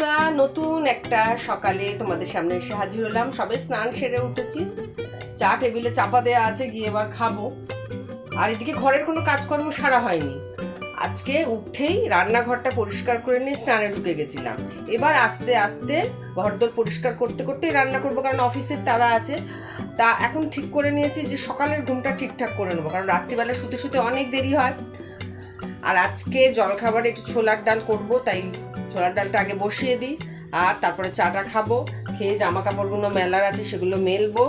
বন্ধুরা, নতুন একটা সকালে তোমাদের সামনে এসে হাজির হলাম। সবে স্নান সেরে উঠেছি। চা টেবিলে চাপা দেওয়া আছে, গিয়ে এবার খাব। আর এদিকে ঘরের কোনো কাজকর্ম সারা হয়নি। আজকে উঠেই রান্নাঘরটা পরিষ্কার করে নিয়ে স্নানে ঢুকে গেছিলাম। এবার আস্তে আস্তে ঘরদোর পরিষ্কার করতে করতেই রান্না করব, কারণ অফিসের তারা আছে। তা এখন ঠিক করে নিয়েছি যে সকালের ঘুমটা ঠিকঠাক করে নেব, কারণ রাত্রিবেলা শুতে শুতে অনেক দেরি হয়। আর আজকে জলখাবারে একটু ছোলার ডাল করব, তাই ছোলার ডালটা আগে বসিয়ে দিই, আর তারপরে চাটা খাব, খেয়ে জামা কাপড়গুলো মেলার আছে সেগুলো মেলবো,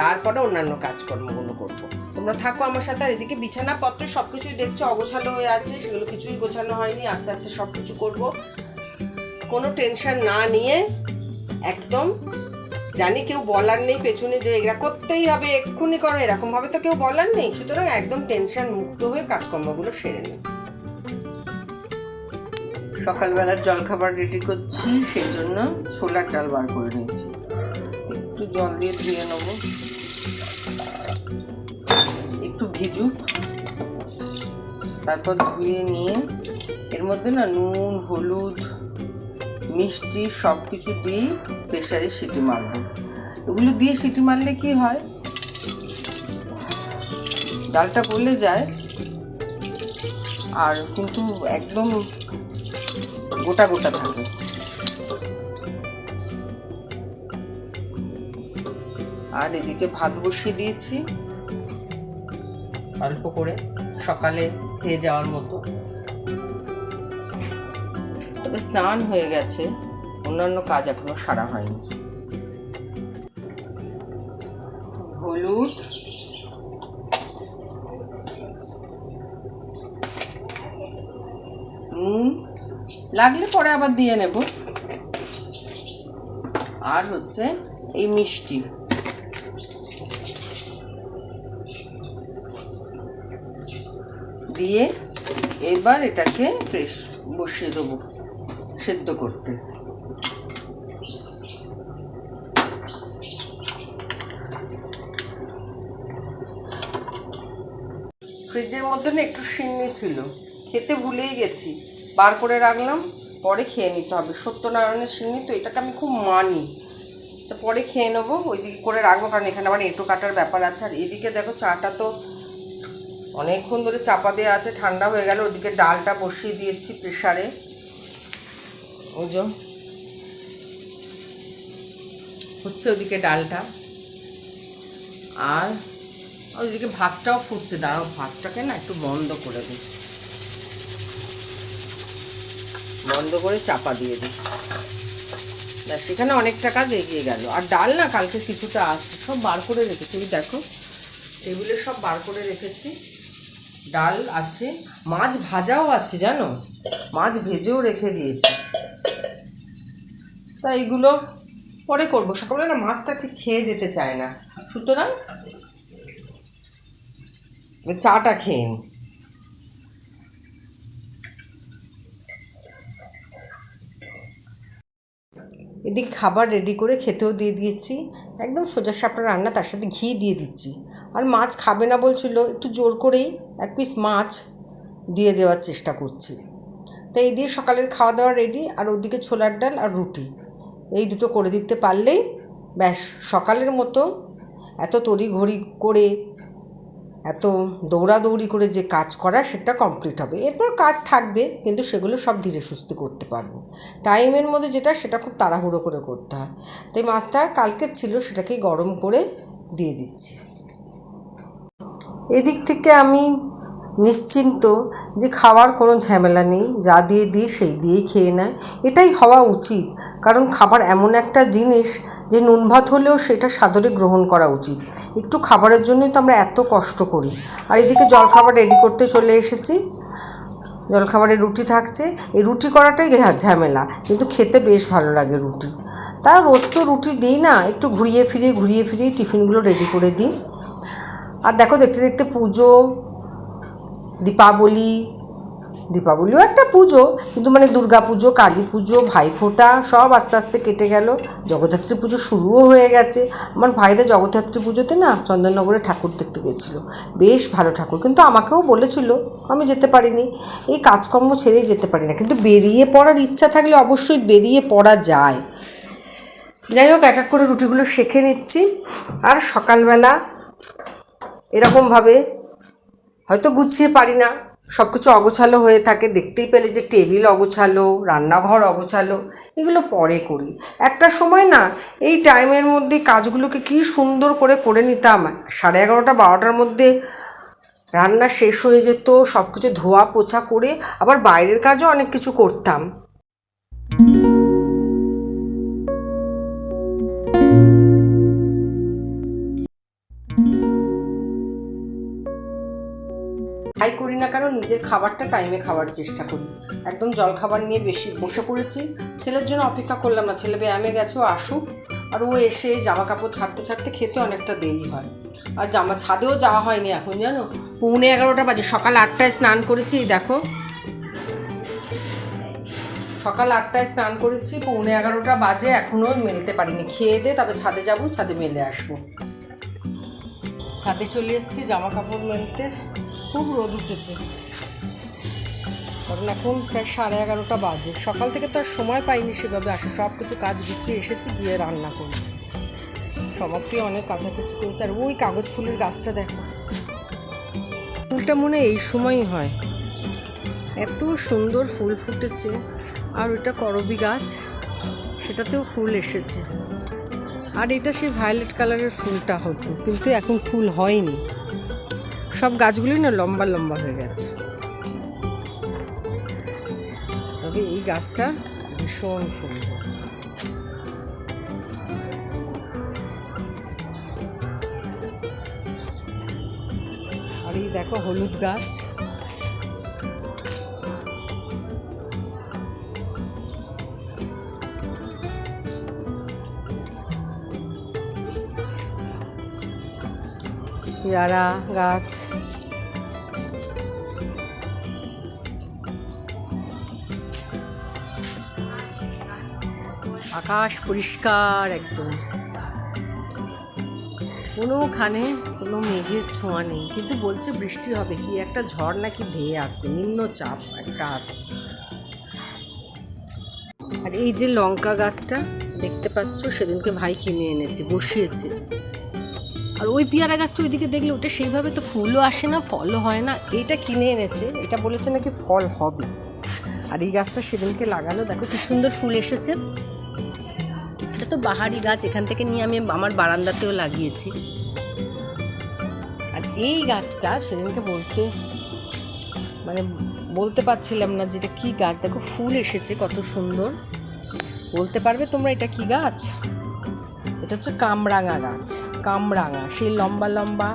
তারপরে অন্যান্য কাজকর্মগুলো করব। তোমরা থাকো আমার সাথে, আর এদিকে বিছানাপত্র সব কিছুই দেখছ, অগোছালো হয়ে আছে, সেগুলো কিছুই গোছানো হয়নি, আস্তে আস্তে সব কিছু করব কোনো টেনশন না নিয়ে একদম, জানি কেউ বলার নেই, পেছনে যে এরা করতেই হবে, এক্ষুনি করো এরকম ভাবে তো কেউ বলার নেই, সুতরাং একদম টেনশন মুক্ত হয়ে কাজকর্মগুলো সেরে নিই সকালবেলার জলখাবার রেডি করছি সেই জন্য ছোলার ডাল বার করে নিয়েছি। একটু জল দিয়ে ধুয়ে নেব। একটু ভিজুক। তারপর ধুয়ে নিয়ে এর মধ্যে না নুন, হলুদ, মিষ্টি সব কিছু দিয়ে প্রেশারে সিটি মারবো। এগুলো দিয়ে সিটি মারলে কি হয়? ডালটা গলে যায়। আর কিন্তু একদম গোটা গোটা থাকে আর এদিকে ভাত বসিয়ে দিয়েছি। অল্প করে সকালে খেয়ে যাওয়ার মতো। তবে স্নান হয়ে গেছে। অন্যান্য কাজ এখনও সারা হয়নি। হলুদ নুন লাগলে পরে আবার দিয়ে নেব। আর হচ্ছে এই মিষ্টি। দিয়ে এবার এটাকে ফ্রেশ বসিয়ে দেবো সেদ্ধ করতে। ফ্রিজের মধ্যে না একটু সিন্নি ছিল, খেতে ভুলেই গেছি। বার করে রাখলাম, পরে খেয়ে নিতে হবে। সত্যনারায়ণের সিন্নি তো এটাকে আমি খুব মানি। তো পরে খেয়ে নেব, ওইদিকে করে রাখব, কারণ এখানে আবার এঁটো কাটার ব্যাপার আছে। আর এদিকে দেখো চাটা তো অনেকক্ষণ ধরে চাপা দেওয়া আছে, ঠান্ডা হয়ে গেল। ওদিকে ডালটা বসিয়ে দিয়েছি প্রেশারে যে হচ্ছে ওদিকে ডালটা। আর ওইদিকে ভাতটাও ফুটছে। দাঁড়াও, ভাতটাকে না একটু বন্ধ করে দিই। বন্ধ করে চাপা দিয়ে দিই। ব্যাস সেখানে অনেকটা কাজ এগিয়ে গেল। আর ডাল না কালকে কিছুটা আসছে সব বার করে রেখেছি দেখো। টেবিলে সব বার করে রেখেছি। ডাল আছে, মাছ ভাজাও আছে, জানো? মাছ ভেজেও রেখে দিয়েছি। তা এইগুলো পরে করব। সকালে না মাছটা ঠিক খেয়ে যেতে চায় না। সুতরাং চাটা খেয়ে নিই এদিকে খাবার রেডি করে খেতেও দিয়ে দিয়েছি। একদম সোজা সাপটা রান্না, তার সাথে ঘি দিয়ে দিচ্ছি। আর মাছ খাবে না বলছিল, একটু জোর করেই এক পিস মাছ দিয়ে দেওয়ার চেষ্টা করছি। তাই এই দিয়ে সকালের খাওয়া দাওয়া রেডি আর ওদিকে ছোলার ডাল আর রুটি। এই দুটো করে দিতে পারলেই, ব্যাস, সকালের মতো এত তড়ি ঘড়ি করে এত দৌড়াদৌড়ি করে যে কাজ করা সেটা কমপ্লিট হবে। এরপর কাজ থাকবে, কিন্তু সেগুলো সব ধীরে সুস্থে করতে পারব। টাইমের মধ্যে যেটা, সেটা খুব তাড়াহুড়ো করে করতে হয়। তাই মাছটা কালকের ছিল, সেটাকেই গরম করে দিয়ে দিচ্ছি। এদিক থেকে আমি নিশ্চিন্ত যে খাওয়ার কোনো ঝামেলা নেই, যা দিয়ে দিই সেই দিয়েই খেয়ে নেয়। এটাই হওয়া উচিত। কারণ খাবার এমন একটা জিনিস যে নুন ভাত হলেও সেটা সাদরে গ্রহণ করা উচিত। একটু খাবারের জন্যই তো আমরা এত কষ্ট করি। আর এদিকে জলখাবার রেডি করতে চলে এসেছি। জলখাবারে রুটি থাকছে। এই রুটি করাটাই ঝামেলা। কিন্তু খেতে বেশ ভালো লাগে রুটি। তা রোজ তো রুটি দিই না, একটু ঘুরিয়ে ফিরিয়ে ঘুরিয়ে ফিরিয়ে টিফিনগুলো রেডি করে দিই। আর দেখো দেখতে দেখতে পুজো দীপাবলি, দীপাবলিও একটা পুজো, কিন্তু মানে দুর্গা পুজো, কালী পুজো ভাইফোঁটা সব আস্তে আস্তে কেটে গেল। জগদ্ধাত্রী পুজো শুরুও হয়ে গেছে। আমার ভাইরা জগদ্ধাত্রী পুজোতে না চন্দননগরে ঠাকুর দেখতে গেছিল। বেশ ভালো ঠাকুর, কিন্তু আমাকেও বলেছিল, আমি যেতে পারিনি। এই কাজকর্ম ছেড়েই যেতে পারি না কিন্তু বেরিয়ে পড়ার ইচ্ছা থাকলে অবশ্যই বেরিয়ে পড়া যায়। যাই হোক, এক এক করে রুটিগুলো শেখে নিচ্ছি। আর সকালবেলা এরকমভাবে হয়তো গুছিয়ে পারি না। সব কিছু অগোছালো হয়ে থাকে, দেখতেই পেলে যে টেবিল অগোছালো, রান্নাঘর অগোছালো, এগুলো পরে করি। একটা সময় না, এই টাইমের মধ্যে কাজগুলোকে কি সুন্দর করে করে নিতাম। সাড়ে এগারোটা, বারোটার মধ্যে রান্না শেষ হয়ে যেত সব কিছু ধোয়া পোছা করে আবার বাইরের কাজও অনেক কিছু করতাম। যাই করি না কেন, নিজের খাবারটা টাইমে খাওয়ার চেষ্টা করি। একদম জল খাবার নিয়ে বেশি বসে পড়েছি। ছেলের জন্য অপেক্ষা করলাম না। ছেলে ব্যায়ামে গেছে, ও আসুক। আর ও এসে জামা কাপড় ছাড়তে ছাড়তে খেতে অনেকটা দেরি হয়। আর জামা ছাদেও যাওয়া হয়নি এখন, জানো? পৌনে এগারোটা বাজে। সকাল আটটায় স্নান করেছি দেখো। সকাল আটটায় স্নান করেছি, পৌনে এগারোটা বাজে। এখনও মেলতে পারিনি। খেয়ে দে, তবে ছাদে যাব, ছাদে মেলে আসব। ছাদে চলে এসেছি জামা কাপড় মেলতে। খুব রোদ উঠেছে। কারণ এখন প্রায় সাড়ে এগারোটা বাজে। সকাল থেকে তো আর সময় পাইনি সেভাবে আসে। সব কিছু কাজ গুছিয়ে এসেছি, গিয়ে রান্না করি। সমাপ্তি অনেক কাছাকাছি করেছে। আর ওই কাগজ ফুলের গাছটা দেখো। ফুলটা মনে এই সময়ই হয়। এত সুন্দর ফুল ফুটেছে। আর ওটা করবি গাছ, সেটাতেও ফুল এসেছে। আর এটা সেই ভায়োলেট কালারের ফুলটা হতো। কিন্তু এখন ফুল হয়নি। সব গাছগুলোই না লম্বা লম্বা হয়ে গেছে। তবে এই গাছটা ভীষণ সুন্দর। আর এই দেখো হলুদ গাছ। পেয়ারা গাছ। আকাশ পরিষ্কার একদম। কোনোখানে কোনো মেঘের ছোঁয়া নেই, কিন্তু বলছে বৃষ্টি হবে কি? একটা ঝড় নাকি ধেয়ে আসছে, নিম্নচাপ একটা আসছে। আর এই যে লঙ্কা গাছটা, দেখতে পাচ্ছ, সেদিনকে ভাই কিনে এনেছে, বসিয়েছে। আর ওই পেয়ারা গাছটা ওইদিকে দেখলে ওটা সেইভাবে তো ফুলও আসে না, ফলও হয় না। এটা কিনে এনেছে, এটা বলেছে নাকি ফল হবে। আর এই গাছটা সেদিনকে লাগালো, দেখো কি সুন্দর ফুল এসেছে। বাহারি গাছ এখান থেকে নিয়ে আমি আমার বারান্দাতেও লাগিয়েছি। আর এই গাছটা সেদিনকে বলতে মানে বলতে পারছিলাম না যে এটা কী গাছ। দেখো ফুল এসেছে, কত সুন্দর। বলতে পারবে তোমরা এটা কি গাছ? এটা হচ্ছে কামরাঙা গাছ, কামরাঙা। সেই লম্বা লম্বা,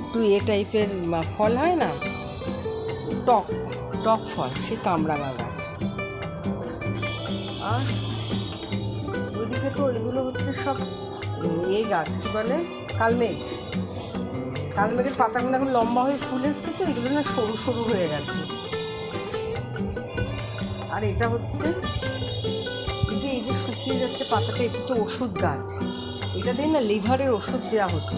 একটু এ টাইপের ফল হয় না? টক টক ফল, সেই কামরাঙা গাছ। আর তো ওইগুলো হচ্ছে সব এই গাছ, কি বলে? কালমেঘ। কালমেঘের পাতাগুলো এখন লম্বা হয়ে ফুল এসছে তো, এগুলো না সরু সরু হয়ে গেছে। আর এটা হচ্ছে, এই যে এই যে শুকিয়ে যাচ্ছে পাতাটা, এটা তো ওষুধ গাছ। এটা দিয়ে না লিভারের ওষুধ দেওয়া হতো।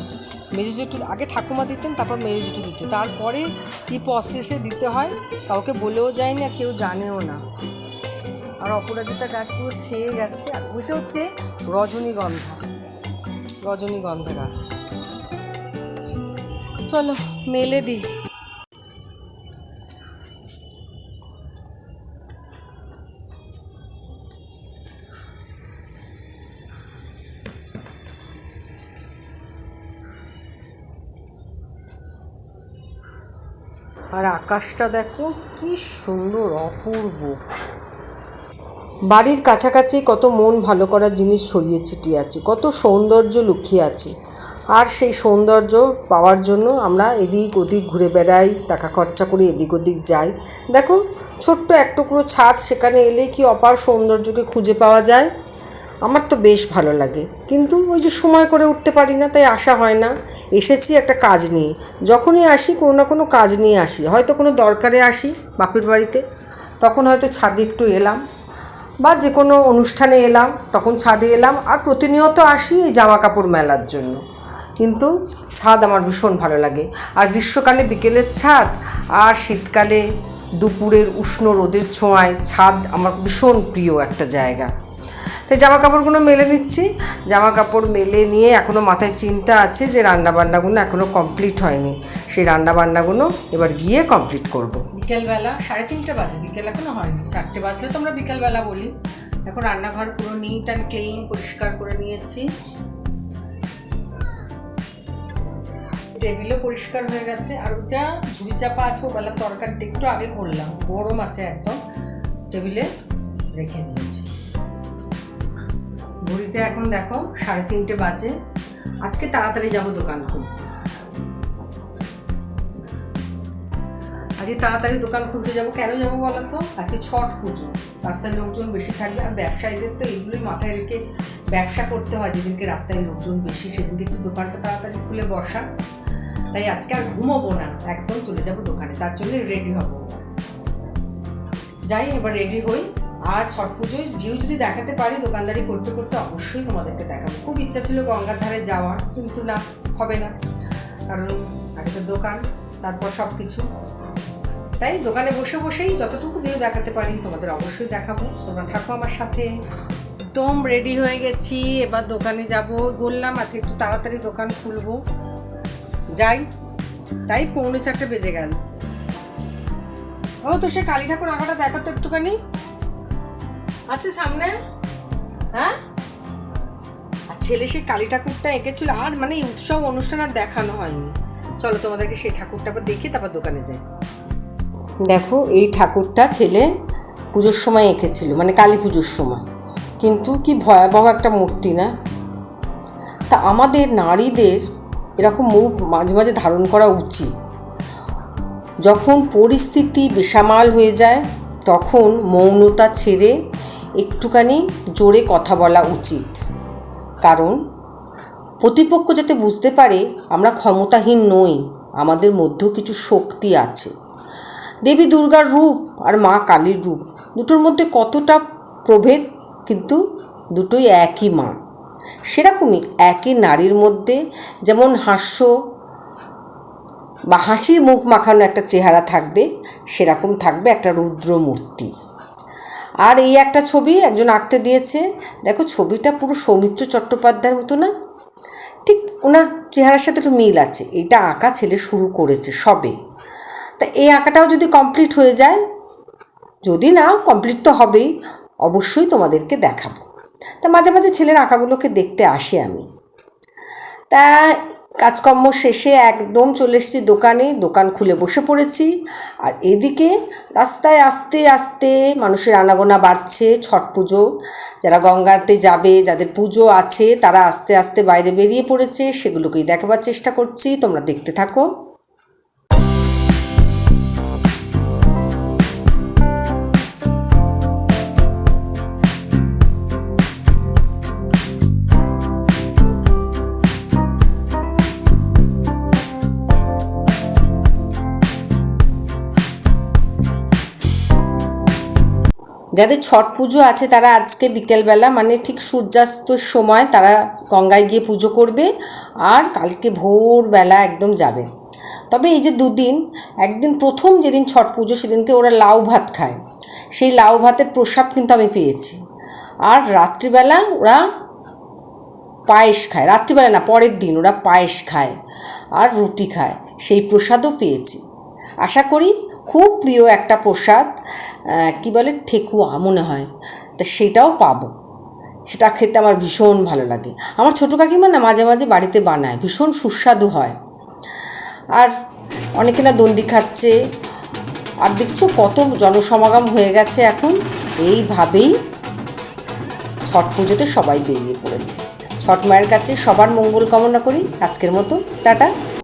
মেজো জেঠু আগে ঠাকুমা দিতেন, তারপর মেজো জেঠু দিত। তারপরে কী প্রসেসে দিতে হয়, কাউকে বলেও যায়নি আর কেউ জানেও না। আর অপরাজিতা গাছ পুরো ছেয়ে গেছে আর ওইটা হচ্ছে রজনীগন্ধা। রজনীগন্ধা গাছ। চলো, মেলে দিই। আর আকাশটা দেখো, কি সুন্দর, অপূর্ব। বাড়ির কাছাকাছি কত মন ভালো করার জিনিস ছড়িয়ে ছিটিয়ে আছে কত সৌন্দর্য লুকিয়ে আছে। আর সেই সৌন্দর্য পাওয়ার জন্য আমরা এদিক ওদিক ঘুরে বেড়াই, টাকা খরচা করে এদিক ওদিক যাই। দেখো, ছোট্ট এক টুকরো ছাদ, সেখানে এলে কি অপার সৌন্দর্যকে খুঁজে পাওয়া যায়? আমার তো বেশ ভালো লাগে। কিন্তু ওই যে সময় করে উঠতে পারি না, তাই আসা হয় না। এসেছি একটা কাজ নিয়ে। যখনই আসি, কোনো না কোনো কাজ নিয়ে আসি। হয়তো কোনো দরকারে আসি বাপের বাড়িতে। তখন হয়তো ছাদে একটু এলাম। বা যে কোনো অনুষ্ঠানে এলাম, তখন ছাদে এলাম আর প্রতিনিয়ত আসি এই জামা কাপড় মেলার জন্য। কিন্তু ছাদ আমার ভীষণ ভালো লাগে। আর গ্রীষ্মকালে বিকেলের ছাদ আর শীতকালে দুপুরের উষ্ণ রোদের ছোঁয়ায় ছাদ আমার ভীষণ প্রিয় একটা জায়গা। তাই জামা কাপড়গুলো মেলে নিচ্ছি। জামা কাপড় মেলে নিয়ে এখনও মাথায় চিন্তা আছে যে রান্নাবান্নাগুলো এখনও কমপ্লিট হয়নি। সেই রান্নাবান্নাগুলো এবার গিয়ে কমপ্লিট করব। বিকেলবেলা সাড়ে তিনটে বাজে, বিকেল এখনও হয়নি, চারটে বাজলে তো আমরা বিকেলবেলা বলি। দেখো রান্নাঘর পুরো নিট অ্যান্ড ক্লিন পরিষ্কার করে নিয়েছি। টেবিলও পরিষ্কার হয়ে গেছে, আর ওটা ঝুড়ি চাপা আছে ওবেলা তরকারিটা একটু আগে করলাম, গরম আছে একদম। টেবিলে রেখে দিয়েছি। ঘড়িতে এখন দেখো সাড়ে তিনটে বাজে, আজকে তাড়াতাড়ি যাব দোকান খুলতে। আজকে তাড়াতাড়ি দোকান খুলতে যাব। কেন যাব বলো তো? আজকে ছট পুজো। রাস্তায় লোকজন বেশি থাকবে আর ব্যবসায়ীদের তো এইগুলোই মাথায় রেখে ব্যবসা করতে হয়, যেদিনকে রাস্তায় লোকজন বেশি, সেদিনকে একটু দোকানটা তাড়াতাড়ি খুলে বসা। তাই আজকে আর ঘুমোবো না, একদম চলে যাব দোকানে। তার জন্য রেডি হব। যাই, এবার রেডি হই। আর ছট পুজোয় ভিউ যদি দেখাতে পারি, দোকানদারি করতে করতে অবশ্যই তোমাদেরকে দেখাবো। খুব ইচ্ছা ছিল গঙ্গার ধারে যাওয়ার, কিন্তু না, হবে না। কারণ আগে তো দোকান, তারপর সব কিছু তাই দোকানে বসে বসেই যতটুকু ভিউ দেখাতে পারি তোমাদের অবশ্যই দেখাবো। তোমরা থাকো আমার সাথে। একদম রেডি হয়ে গেছি। এবার দোকানে যাব। বললাম আজকে একটু তাড়াতাড়ি দোকান খুলবো। যাই। তাই পৌনে চারটে বেজে গেল। ও, তো সে কালী ঠাকুর আঁকাটা দেখো তো একটুখানি। আছে সামনে? হ্যাঁ? আর ছেলে সেই কালী ঠাকুরটা এঁকেছিল। আর মানে উৎসব অনুষ্ঠান আর দেখানো হয়নি। চলো তোমাদেরকে সেই ঠাকুরটা আবার দেখে তারপর দোকানে যাই। দেখো, এই ঠাকুরটা ছেলে পুজোর সময় এঁকেছিল মানে কালী পুজোর সময়। কিন্তু কি ভয়াবহ একটা মূর্তি না? তা আমাদের নারীদের এরকম মুখ মাঝে মাঝে ধারণ করা উচিত। যখন পরিস্থিতি বেসামাল হয়ে যায়, তখন মৌনতা ছেড়ে একটুখানি জোরে কথা বলা উচিত। কারণ প্রতিপক্ষ যাতে বুঝতে পারে, আমরা ক্ষমতাহীন নই, আমাদের মধ্যেও কিছু শক্তি আছে। দেবী দুর্গার রূপ আর মা কালীর রূপ, দুটোর মধ্যে কতটা প্রভেদ কিন্তু দুটোই একই মা। সেরকমই একই নারীর মধ্যে যেমন হাস্য বা হাসির মুখ মাখানো একটা চেহারা থাকবে, সেরকম থাকবে একটা রুদ্র মূর্তি আর এই একটা ছবি একজন আঁকতে দিয়েছে, দেখো ছবিটা পুরো সৌমিত্র চট্টোপাধ্যায়ের মতো না? ঠিক ওনার চেহারার সাথে একটু মিল আছে, এটা আঁকা ছেলে শুরু করেছে সবে। তা এই আঁকাটাও যদি কমপ্লিট হয়ে যায়, যদি না কমপ্লিট তো হবেই, অবশ্যই তোমাদেরকে দেখাবো। তা মাঝে মাঝে ছেলের আঁকাগুলোকে দেখতে আসি আমি। তা কাজকর্ম শেষে একদম চলে এসেছি দোকানে, দোকান খুলে বসে পড়েছি। আর এদিকে রাস্তায় আস্তে আস্তে মানুষের আনাগোনা বাড়ছে, ছট পুজো। যারা গঙ্গাতে যাবে, যাদের পুজো আছে, তারা আস্তে আস্তে বাইরে বেরিয়ে পড়েছে, সেগুলোকেই দেখাবার চেষ্টা করছি, তোমরা দেখতে থাকো। যাদের ছট পুজো আছে তারা আজকে বিকেলবেলা মানে ঠিক সূর্যাস্তর সময় তারা গঙ্গায় গিয়ে পুজো করবে আর কালকে ভোরবেলা একদম যাবে। তবে এই যে দুদিন, একদিন প্রথম যেদিন ছট পুজো সেদিনকে ওরা লাউ ভাত খায়। সেই লাউ ভাতের প্রসাদ কিন্তু আমি পেয়েছি। আর রাত্রিবেলা ওরা পায়েস খায়। রাত্রিবেলা না, পরের দিন ওরা পায়েস খায় আর রুটি খায়। সেই প্রসাদও পেয়েছি। আশা করি খুব প্রিয় একটা প্রসাদ। কি বলে, ঠেকুয়া মনে হয়। তা সেটাও পাবো। সেটা খেতে আমার ভীষণ ভালো লাগে। আমার ছোটো কাকিমা না মাঝে মাঝে বাড়িতে বানায়, ভীষণ সুস্বাদু হয়। আর অনেকে না দণ্ডি খাচ্ছে। আর দেখছ কত জনসমাগম হয়ে গেছে এখন। এইভাবেই ছট পুজোতে সবাই বেরিয়ে পড়েছে। ছট মায়ের কাছে সবার মঙ্গল কামনা করি। আজকের মতো, টাটা।